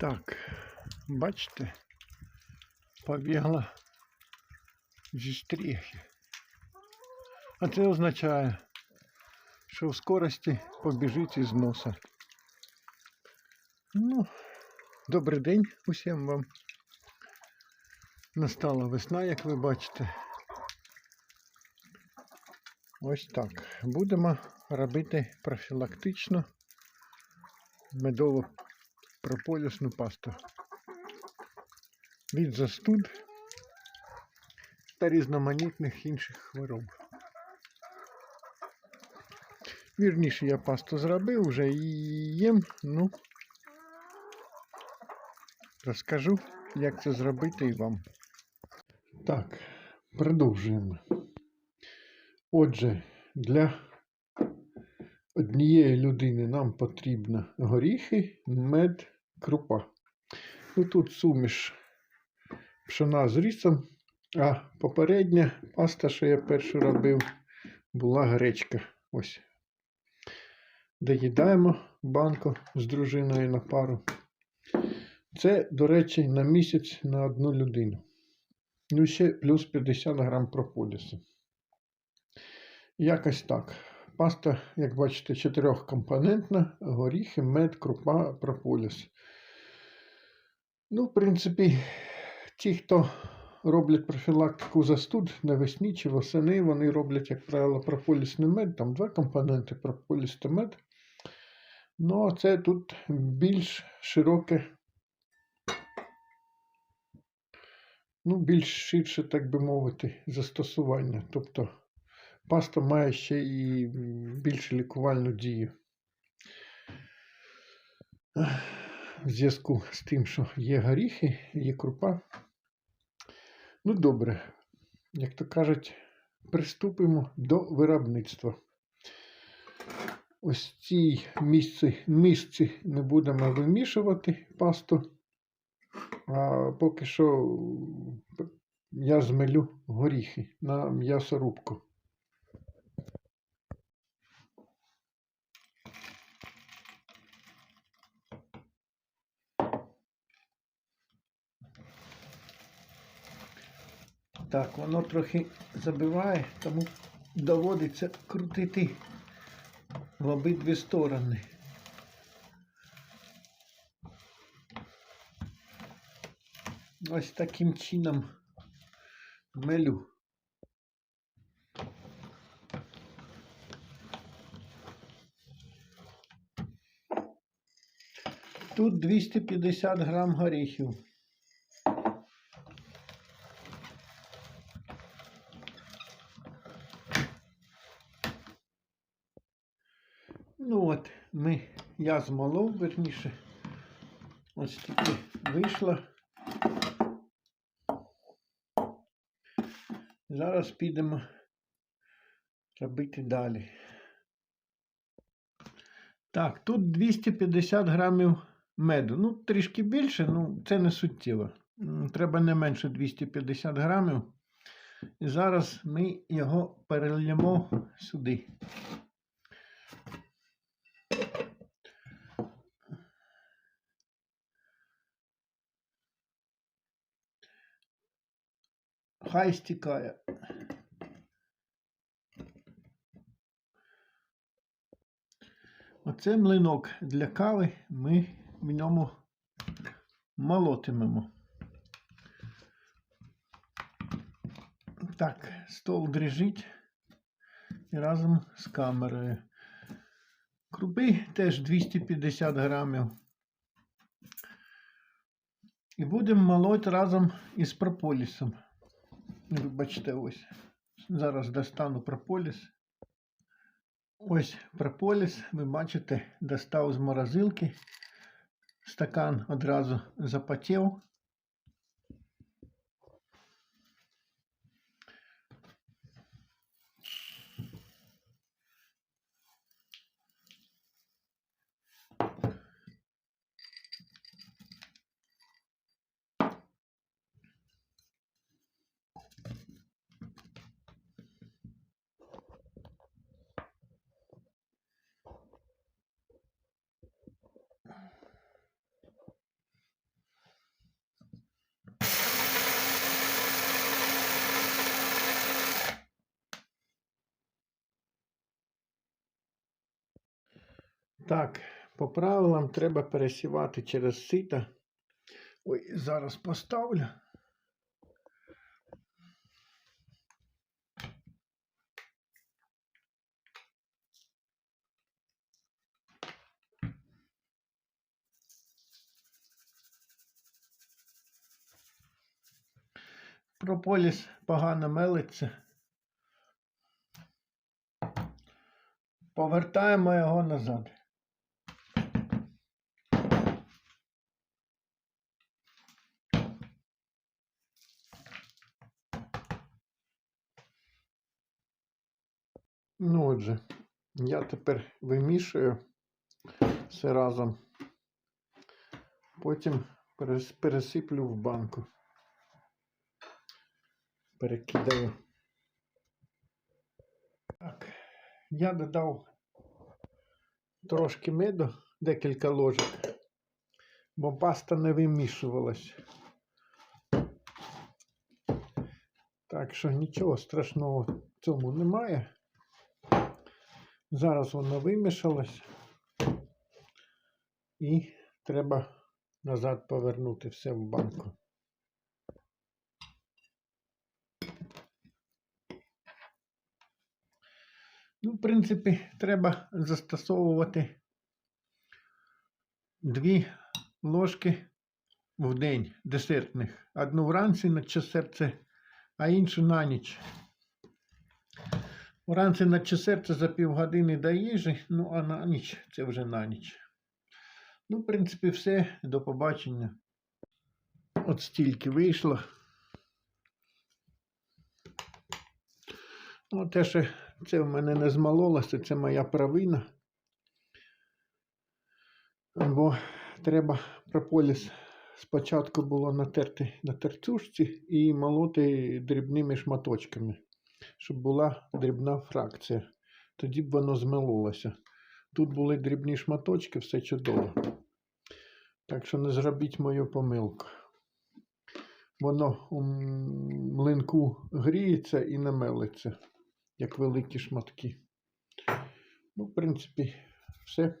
Так, бачите, побігла зі стріхи. А це означає, що в скорості побіжить із носа. Ну, добрий день усім вам. Настала весна, як ви бачите. Ось так. Будемо робити профілактично медово прополісну пасту від застуд та різноманітних інших хвороб. Вірніше, я пасту зробив, вже її їм, ну розкажу, як це зробити і вам. Так, продовжуємо. Отже, для однієї людини нам потрібно горіхи, мед, крупа. Ну, тут суміш пшона з рисом, а попередня паста, що я першу робив, була гречка. Ось. Доїдаємо банку з дружиною на пару. Це, до речі, на місяць на одну людину. Ну, ще плюс 50 грам прополісу. Якось так. Паста, як бачите, чотирьохкомпонентна, горіхи, мед, крупа, прополіс. Ну, в принципі, ті, хто роблять профілактику застуд навесні чи восени, вони роблять, як правило, прополісний мед, там два компоненти прополіс та мед. Ну, а це тут більш широке, ну, більш ширше, так би мовити, застосування. Тобто паста має ще і більш лікувальну дію. В зв'язку з тим, що є горіхи, є крупа. Ну, добре, як то кажуть, приступимо до виробництва. Ось цій місці, місці ми будемо вимішувати пасту, а поки що я змелю горіхи на м'ясорубку. Так, воно трохи забиває, тому доводиться крутити в обидві сторони. Ось таким чином мелю. Тут 250 грам горіхів. Ну от, ми, я змолов, верніше. Ось тільки вийшло. Зараз підемо робити далі. Так, тут 250 грамів меду. Ну, трішки більше, ну це не суттєво. Треба не менше 250 грамів. І зараз ми його перельємо сюди. Хай стікає. Оце млинок для кави ми в ньому молотимемо. Так, стол дрижить і разом з камерою. Крупи теж 250 грамів. І будемо молоти разом із прополісом. Вибачте, ось. Зараз достану прополіс. Ось прополіс, ви бачите, достав з морозилки. Стакан одразу запотів. Так, по правилам треба пересівати через сито. Ой, зараз поставлю. Прополіс погано мелиться. Повертаємо його назад. Ну отже, я тепер вимішую все разом. Потім пересиплю в банку. Перекидаю. Так, я додав трошки меду, декілька ложок, бо паста не вимішувалась. Так що нічого страшного в цьому немає. Зараз воно вимішалось. І треба назад повернути все в банку. Ну, в принципі, треба застосовувати дві ложки в день десертних. Одну вранці на серце, а іншу на ніч. Вранці на серце за півгодини до їжі, ну а на ніч це вже на ніч. Ну, в принципі, все. До побачення. От стільки вийшло. Ну, те, що це в мене не змалолося, це моя провина. Бо треба прополіс спочатку було натерти на терцюшці і молоти дрібними шматочками, щоб була дрібна фракція. Тоді б воно змилолося. Тут були дрібні шматочки, все чудово. Так що не зробіть мою помилку. Воно у млинку гріється і не мелиться, як великі шматки. Ну, в принципі, все.